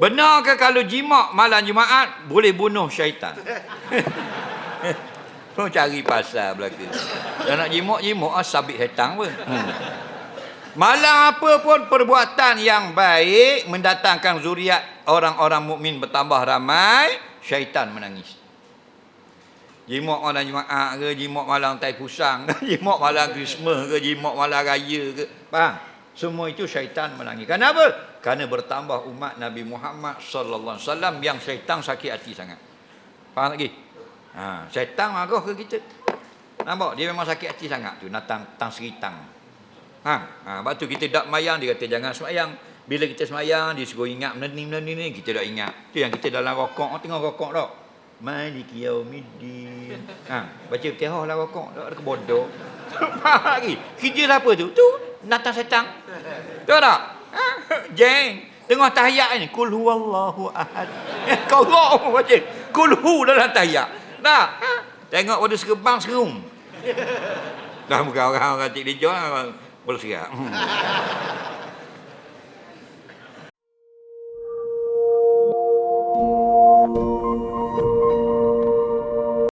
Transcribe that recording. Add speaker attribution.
Speaker 1: Benar ke kalau jimak malam Jumaat boleh bunuh syaitan? Kau cari pasal belaka. Dah nak jimak-jimak ah sabit syaitan pun. Hmm. Malam apa pun perbuatan yang baik mendatangkan zuriat orang-orang mukmin bertambah ramai, syaitan menangis. Jimak malam Jumaat ke, jimak malam Tai Pusang ke, jimak malam Christmas ke, jimak malam raya ke. Faham? Semua itu syaitan menangis. Kenapa? Kerana bertambah umat Nabi Muhammad sallallahu alaihi wasallam yang syaitan sakit hati sangat. Faham lagi? Ha, syaitan marah ke kita? Nampak? Dia memang sakit hati sangat tu, natang tang seritang. Ha, ha sebab tu kita tak mayang dia kata jangan semayang. Bila kita semayang dia suruh ingat benda ni benda ni, ni kita tak ingat. Tu yang kita dalam rokok tengok rokok tak. Maliki yaumiddin. Ha, baca Fatihah lah rokok tak ada kebodoh. Faham lagi? Kerja apa tu? Tu natang setan. Tahu tak? Ha? Jeng. Tengah tahiyat ni. Kul huwallahu ahad. Kau roh baca. Kul hu dalam tahiyat. Nah, ha? Tengok pada serebang serum. Dah bukan orang-orang cik dia jual. Boleh serak. Hmm.